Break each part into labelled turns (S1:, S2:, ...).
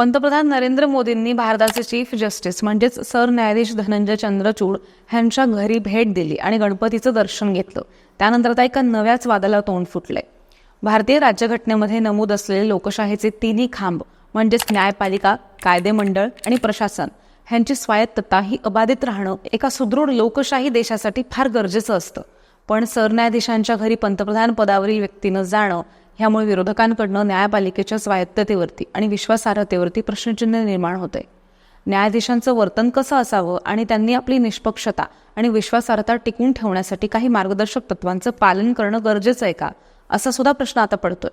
S1: पंतप्रधान नरेंद्र मोदींनी भारताचे चीफ जस्टिस म्हणजेच सरन्यायाधीश धनंजय चंद्रचूड यांच्या घरी भेट दिली आणि गणपतीचं दर्शन घेतलं. त्यानंतर आता एका नव्याच वादाला तोंड फुटलंय. भारतीय राज्यघटनेमध्ये नमूद असलेले लोकशाहीचे तिन्ही खांब म्हणजेच न्यायपालिका कायदेमंडळ आणि प्रशासन ह्यांची स्वायत्तता ही अबाधित राहणं एका सुदृढ लोकशाही देशासाठी फार गरजेचं असतं. पण सरन्यायाधीशांच्या घरी पंतप्रधान पदावरील व्यक्तीनं जाणं ह्यामुळे विरोधकांकडनं न्यायपालिकेच्या स्वायत्ततेवरती आणि विश्वासार्हतेवरती प्रश्नचिन्ह निर्माण होते. न्यायाधीशांचं वर्तन कसं असावं आणि त्यांनी आपली निष्पक्षता आणि विश्वासार्हता टिकवून ठेवण्यासाठी काही मार्गदर्शक तत्वांचं पालन करणं गरजेचं आहे का असा सुद्धा प्रश्न आता पडतोय.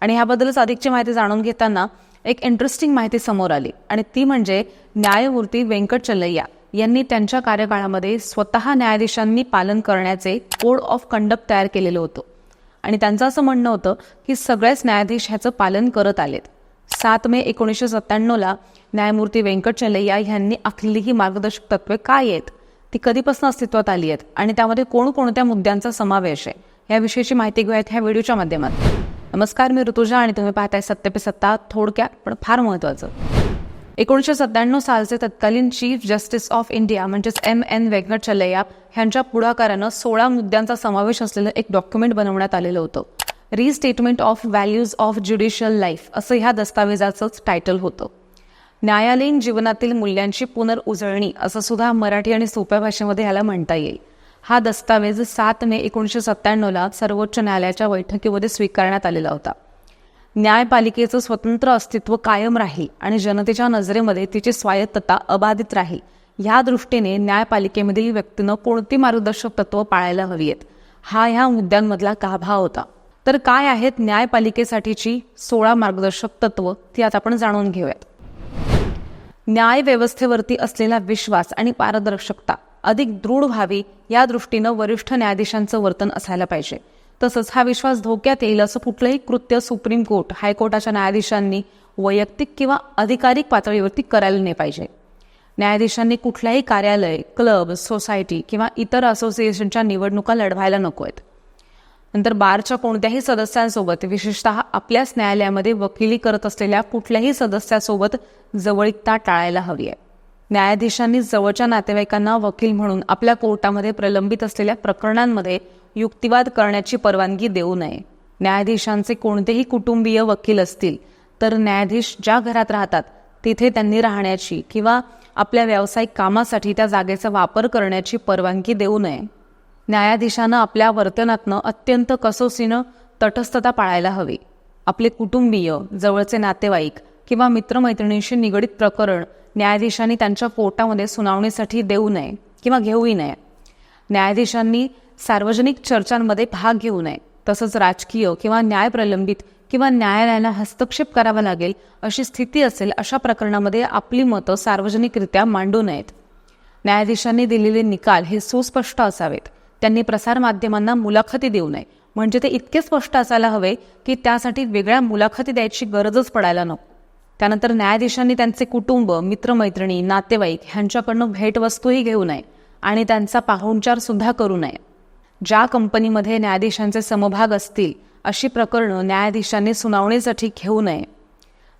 S1: आणि ह्याबद्दलच अधिकची माहिती जाणून घेताना एक इंटरेस्टिंग माहिती समोर आली आणि ती म्हणजे न्यायमूर्ती व्यंकट चलैया यांनी त्यांच्या कार्यकाळामध्ये स्वतः न्यायाधीशांनी पालन करण्याचे कोड ऑफ कंडक्ट तयार केलेलं होतं. आणि त्यांचं असं म्हणणं होतं की सगळेच न्यायाधीश ह्याचं पालन करत आलेत. सात मे एकोणीसशे सत्त्याण्णवला न्यायमूर्ती व्यंकट ह्यांनी आखलेली ही मार्गदर्शक तत्वे काय आहेत? ती कधीपासून अस्तित्वात आली आहेत? आणि त्यामध्ये कोणकोणत्या मुद्द्यांचा समावेश आहे? याविषयीची माहिती घेऊयात ह्या व्हिडिओच्या माध्यमात नमस्कार मी ऋतुजा आणि तुम्ही पाहताय सत्य पे सत्ता. थोडक्यात पण फार महत्त्वाचं. एकोणीसशे सत्त्याण्णव सालचे तत्कालीन चीफ जस्टिस ऑफ इंडिया म्हणजेच एम एन व्यंकटचलैया ह्यांच्या पुढाकारानं सोळा मुद्द्यांचा समावेश असलेलं एक डॉक्युमेंट बनवण्यात आलेलं होतं. Restatement of values of judicial life असं ह्या दस्तावेजाचंच टायटल होतं. न्यायालयीन जीवनातील मूल्यांची पुनर्उजळणी असं सुद्धा मराठी आणि सोप्या भाषेमध्ये ह्याला म्हणता येईल. हा दस्तावेज सात मे एकोणीसशे सत्त्याण्णवला सर्वोच्च न्यायालयाच्या बैठकीमध्ये स्वीकारण्यात आलेला होता. न्यायपालिकेचं स्वतंत्र अस्तित्व कायम राहील आणि जनतेच्या नजरेमध्ये तिची स्वायत्तता अबाधित राहील. या दृष्टीने न्यायपालिकेमधील व्यक्तीनं कोणती मार्गदर्शक तत्व पाळायला हवी आहेत हा ह्या मुद्द्यांमधला गाभा होता. तर काय आहेत न्यायपालिकेसाठीची सोळा मार्गदर्शक तत्व? ती आता आपण जाणून घेऊयात. न्याय व्यवस्थेवरती असलेला विश्वास आणि पारदर्शकता अधिक दृढ व्हावी या दृष्टीनं वरिष्ठ न्यायाधीशांचं वर्तन असायला पाहिजे. तसंच हा विश्वास धोक्यात येईल असं कुठलंही कृत्य सुप्रीम कोर्ट हायकोर्टाच्या न्यायाधीशांनी वैयक्तिक किंवा अधिकारिक पातळीवरती करायला नाही पाहिजे. न्यायाधीशांनी कुठल्याही कार्यालय क्लब सोसायटी किंवा इतर असोसिएशनच्या निवडणुका लढवायला नको आहेत. नंतर बारच्या कोणत्याही सदस्यांसोबत विशेषतः आपल्याच न्यायालयामध्ये वकिली करत असलेल्या कुठल्याही सदस्यासोबत जवळीकता टाळायला हवी आहे. न्यायाधीशांनी जवळच्या नातेवाईकांना वकील म्हणून आपल्या कोर्टामध्ये प्रलंबित असलेल्या प्रकरणांमध्ये युक्तिवाद करण्याची परवानगी देऊ नये. न्यायाधीशांचे कोणतेही कुटुंबीय वकील असतील तर न्यायाधीश ज्या घरात राहतात तिथे त्यांनी राहण्याची किंवा आपल्या व्यावसायिक कामासाठी त्या जागेचा वापर करण्याची परवानगी देऊ नये. न्यायाधीशानं आपल्या वर्तनातनं अत्यंत कसोसीनं तटस्थता पाळायला हवी. आपले कुटुंबीय जवळचे नातेवाईक किंवा मित्रमैत्रिणींशी निगडीत प्रकरण न्यायाधीशांनी त्यांच्या पोटामध्ये सुनावणीसाठी देऊ नये किंवा घेऊही नये. न्यायाधीशांनी सार्वजनिक चर्चांमध्ये भाग घेऊ नये. तसंच राजकीय किंवा न्याय प्रलंबित किंवा न्यायालयाला हस्तक्षेप करावा लागेल अशी स्थिती असेल अशा प्रकरणामध्ये आपली मतं सार्वजनिकरित्या मांडू नयेत. न्यायाधीशांनी दिलेले निकाल हे सुस्पष्ट असावेत. त्यांनी प्रसारमाध्यमांना मुलाखती देऊ नये. म्हणजे ते इतके स्पष्ट असायला हवे की त्यासाठी वेगळ्या मुलाखती द्यायची गरजच पडायला नको. त्यानंतर न्यायाधीशांनी त्यांचे कुटुंब मित्रमैत्रिणी नातेवाईक ह्यांच्याकडनं भेटवस्तूही घेऊ नये आणि त्यांचा पाहुणचार सुद्धा करू नये. ज्या कंपनीमध्ये न्यायाधीशांचे समभाग असतील अशी प्रकरणं न्यायाधीशांनी सुनावणीसाठी घेऊ नये.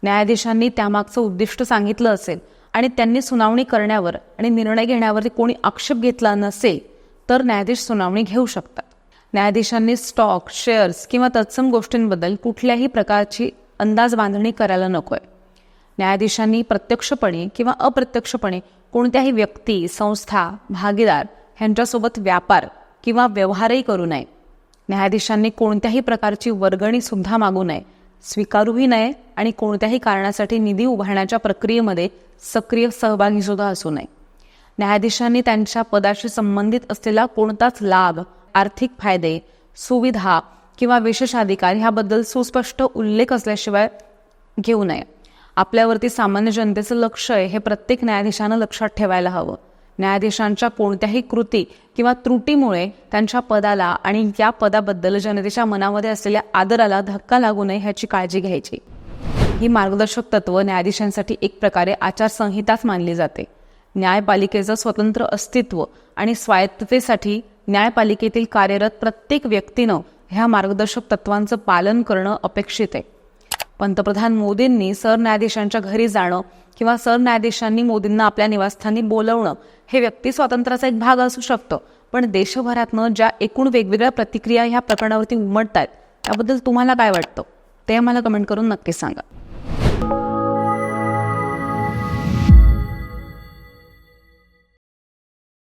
S1: न्यायाधीशांनी त्यामागचं उद्दिष्ट सांगितलं असेल आणि त्यांनी सुनावणी करण्यावर आणि निर्णय घेण्यावरती कोणी आक्षेप घेतला नसेल तर न्यायाधीश सुनावणी घेऊ शकतात. न्यायाधीशांनी स्टॉक शेअर्स किंवा तत्सम गोष्टींबद्दल कुठल्याही प्रकारची अंदाज बांधणी करायला नको आहे न्यायाधीशांनी प्रत्यक्षपणे किंवा अप्रत्यक्षपणे कोणत्याही व्यक्ती संस्था भागीदार ह्यांच्यासोबत व्यापार किंवा व्यवहारही करू नये. न्यायाधीशांनी कोणत्याही प्रकारची वर्गणी सुद्धा मागू नये. स्वीकारूही नये आणि कोणत्याही कारणासाठी निधी उभारण्याच्या प्रक्रियेमध्ये सक्रिय सहभागी सुद्धा असू नये. न्यायाधीशांनी त्यांच्या पदाशी संबंधित असलेला कोणताच लाभ आर्थिक फायदे सुविधा किंवा विशेषाधिकार ह्याबद्दल सुस्पष्ट उल्लेख असल्याशिवाय घेऊ नये. आपल्यावरती सामान्य जनतेचं लक्ष आहे हे प्रत्येक न्यायाधीशानं लक्षात ठेवायला हवं. न्यायाधीशांच्या कोणत्याही कृती किंवा त्रुटीमुळे त्यांच्या पदाला आणि या पदाबद्दल जनतेच्या मनामध्ये असलेल्या आदराला धक्का लागू नये ह्याची काळजी घ्यायची. ही मार्गदर्शक तत्व न्यायाधीशांसाठी एक प्रकारे आचारसंहिताच मानली जाते. न्यायपालिकेचं स्वतंत्र अस्तित्व आणि स्वायत्ततेसाठी न्यायपालिकेतील कार्यरत प्रत्येक व्यक्तीनं ह्या मार्गदर्शक तत्वांचं पालन करणं अपेक्षित आहे. पंतप्रधान मोदींनी सरन्यायाधीशांच्या घरी जाणं किंवा सरन्यायाधीशांनी मोदींना आपल्या निवासस्थानी बोलवणं हे व्यक्ती स्वातंत्र्याचा एक भाग असू शकतं. पण देशभरातनं ज्या एकूण वेगवेगळ्या प्रतिक्रिया ह्या प्रकरणावरती उमटत आहेत त्याबद्दल तुम्हाला काय वाटतं? ते आम्हाला कमेंट करून नक्की सांगा.